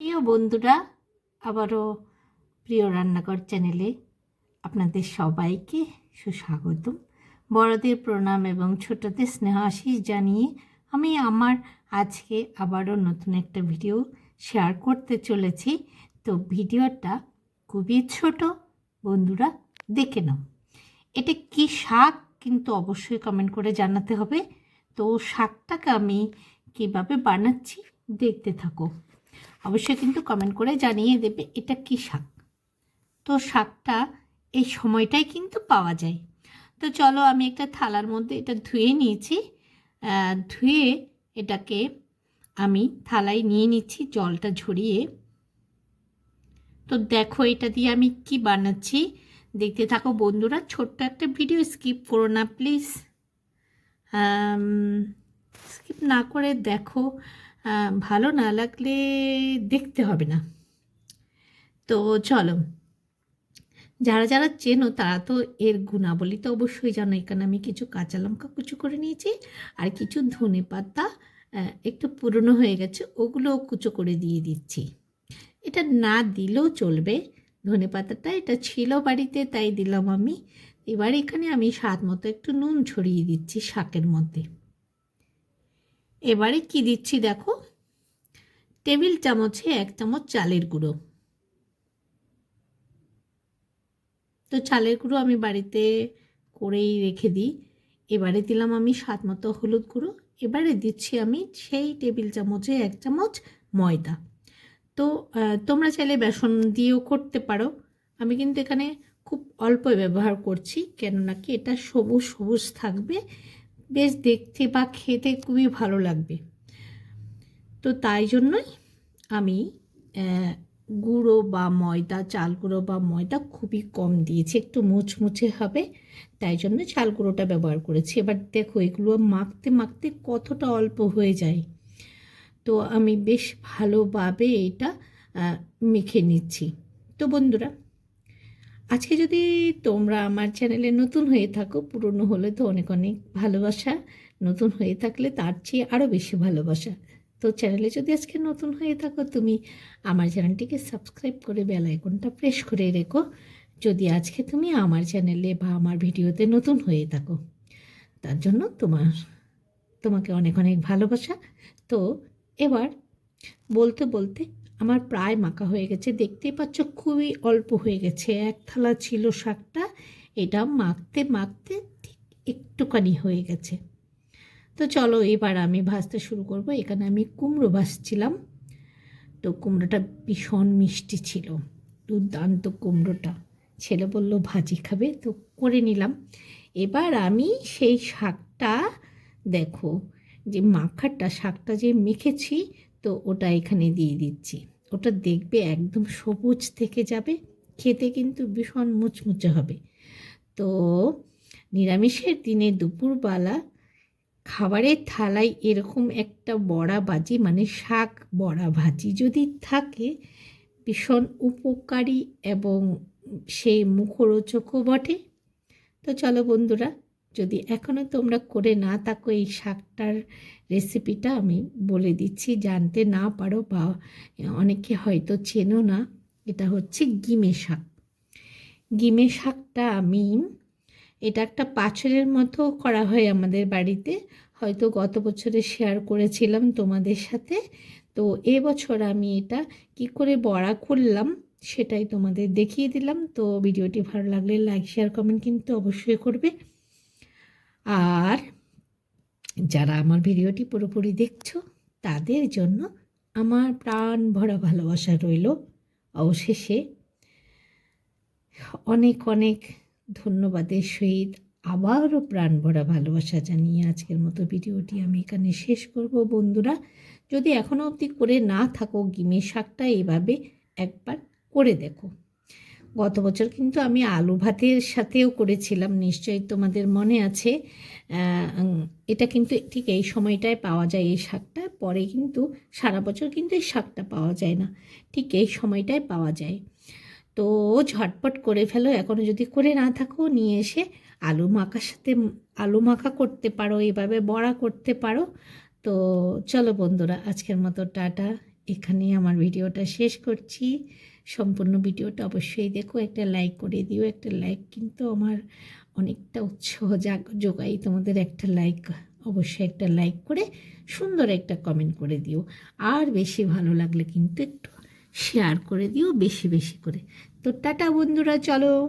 প্রিয় বন্ধুরা, আবারও প্রিয় রান্নাঘর চ্যানেলে আপনাদের সবাইকে সুস্বাগতম। বড়দের প্রণাম এবং ছোটদের স্নেহ আশিস জানিয়ে আমি আমার আজকে আবারও নতুন একটা ভিডিও শেয়ার করতে চলেছি। তো ভিডিওটা খুবই ছোট, বন্ধুরা দেখে নাও। এটা কি শাক? কিন্তু অবশ্যই কমেন্ট করে জানাতে হবে। তো শাকটাকে আমি কীভাবে বানাচ্ছি দেখতে থাকো। অবশ্যই কিন্তু কমেন্ট করে জানিয়ে দেবে এটা কি শাক। তো শাকটা এই সময়টাই কিন্তু পাওয়া যায়। তো চলো আমি একটা থালার মধ্যে এটা ধুয়ে নিয়েছি। ধুয়ে এটাকে আমি থালায় নিয়ে নিচ্ছি, জলটা ঝরিয়ে। তো দেখো এটা দিয়ে আমি কি বানাচ্ছি। দেখতে থাকো বন্ধুরা, ছোট্ট একটা ভিডিও স্কিপ করো না প্লিজ স্কিপ না করে দেখো। ভালো না লাগলে দেখতে হবে না। তো চলো, যারা যারা চেনো তারা তো এর গুণাবলী তো অবশ্যই জানো। এখানে আমি কিছু কাঁচা লঙ্কা কুচু করে নিয়েছি আর কিছু ধনে পাতা একটু পুরনো হয়ে গেছে, ওগুলো কুচো করে দিয়ে দিচ্ছি। এটা না দিলেও চলবে। ধনে পাতাটা এটা ছিল বাড়িতে, তাই দিলাম আমি। এবার এখানে আমি স্বাদ মতো একটু নুন ছড়িয়ে দিচ্ছি শাকের মধ্যে। এবারে কি দিচ্ছি দেখো? টেবিল চামচে এক চামচ চালের গুঁড়ো। তো চালের গুঁড়ো আমি বাড়িতে করেই রেখে দিই। এবারে দিলাম আমি স্বাদ মতো হলুদ গুঁড়ো। এবারে দিচ্ছি আমি সেই টেবিল চামচে এক চামচ ময়দা। তো তোমরা চাইলে বেসন দিয়েও করতে পারো। আমি কিন্তু এখানে খুব অল্প ব্যবহার করছি, কেননা কি এটা সবুজ সবুজ থাকবে। বেশ দেখতে বা খেতে খুবই ভালো লাগবে। তো তাই জন্যই আমি গুঁড়ো বা ময়দা, চাল গুঁড়ো বা ময়দা খুবই কম দিয়েছি। একটু মুচমুচে হবে, তাই জন্য চাল গুঁড়োটা ব্যবহার করেছি। এবার দেখো, এগুলো মাখতে মাখতে কতটা অল্প হয়ে যায়। তো আমি বেশ ভালোভাবে এটা মেখে নিচ্ছি। তো বন্ধুরা আজকে যদি তোমরা আমার চ্যানেলে নতুন হয়ে থাকো, পুরনো হলে তো অনেক অনেক ভালোবাসা। নতুন হয়ে থাকলে তার চেয়ে আরও বেশি ভালোবাসা। তো চ্যানেলে যদি আজকে নতুন হয়ে থাকো, তুমি আমার চ্যানেলটিকে সাবস্ক্রাইব করে বেল আইকনটা প্রেস করে রেখো। যদি আজকে তুমি আমার চ্যানেলে বা আমার ভিডিওতে নতুন হয়ে থাকো, তার জন্য তোমার, তোমাকে অনেক অনেক ভালোবাসা। তো এবার বলতে বলতে আমার প্রায় মাখা হয়ে গেছে। দেখতেই পাচ্ছ খুবই অল্প হয়ে গেছে। এক থালা ছিল শাকটা। এটা মাখতে মাখতে ঠিক একটুখানি হয়ে গেছে। তো চলো এবার আমি ভাজতে শুরু করব। এখানে আমি কুমড়ো ভাজছিলাম। তো কুমড়োটা ভীষণ মিষ্টি ছিল। দুর্দান্ত কুমড়োটা। ছেলে বলল, ভাজি খাবে? তো করে নিলাম। এবার আমি সেই শাকটা, দেখো, যে মাখাটা, শাকটা যে মেখেছি তো ওটা এখানে দিয়ে দিচ্ছি। ওটা দেখবে একদম সবুজ থেকে যাবে, খেতে কিন্তু ভীষণ মুচমুচে হবে। তো নিরামিষের দিনে দুপুরবেলা খাবারের থালায় এরকম একটা বড়া ভাজি মানে শাক বড়া ভাজি যদি থাকে, ভীষণ উপকারী এবং সেই মুখরোচকও বটে। তো চলো বন্ধুরা যদি এখনও তোমরা করে না থাকো এই শাকটার রেসিপিটা আমি বলে দিচ্ছি, জানতে না পারো বা অনেকে হয়তো চেনো না, এটা হচ্ছে গিমে শাক। গিমে শাকটা আমি, এটা একটা পাচরের মতো করা হয় আমাদের বাড়িতে, হয়তো গত বছরে শেয়ার করেছিলাম তোমাদের সাথে, তো এবছর আমি এটা কি করে বড়া করলাম সেটাই তোমাদের দেখিয়ে দিলাম, তো ভিডিওটি ভালো লাগলে লাইক শেয়ার কমেন্ট কিন্তু অবশ্যই করবে। আর যারা আমার ভিডিওটি পুরোপুরি দেখছ, তাদের জন্য আমার প্রাণ ভরা ভালোবাসা রইল। অবশেষে অনেক অনেক ধন্যবাদের সহিত আবারও প্রাণ ভরা ভালোবাসা জানিয়ে আজকের মতো ভিডিওটি আমি এখানে শেষ করব। বন্ধুরা, যদি এখনও অবধি করে না থাকো, গিমের শাকটা এইভাবে একবার করে দেখো। গত বছর কিন্তু আমি আলু ভাতের সাথেও করেছিলাম, নিশ্চয়ই তোমাদের মনে আছে। এটা কিন্তু ঠিক এই সময়টায় পাওয়া যায় এই শাকটা, পরে কিন্তু সারা বছর কিন্তু এই শাকটা পাওয়া যায় না। ঠিক এই সময়টায় পাওয়া যায়। তো ঝটপট করে ফেলো এখনও যদি করে না থাকো, নিয়ে এসে আলু মাখার সাথে, আলু মাখা করতে পারো, এভাবে বড়া করতে পারো। তো চলো বন্ধুরা, আজকের মতো টাটা। এখানেই আমার ভিডিওটা শেষ করছি। সম্পূর্ণ ভিডিওটা অবশ্যই দেখো। একটা লাইক করে দিও। একটা লাইক কিন্তু আমার অনেকটা উৎসাহ জাগ যোগাই তোমাদের একটা লাইক অবশ্যই একটা লাইক করে সুন্দর একটা কমেন্ট করে দিও। আর বেশি ভালো লাগলে কিন্তু একটু শেয়ার করে দিও, বেশি বেশি করে। তো টাটা বন্ধুরা, চলো।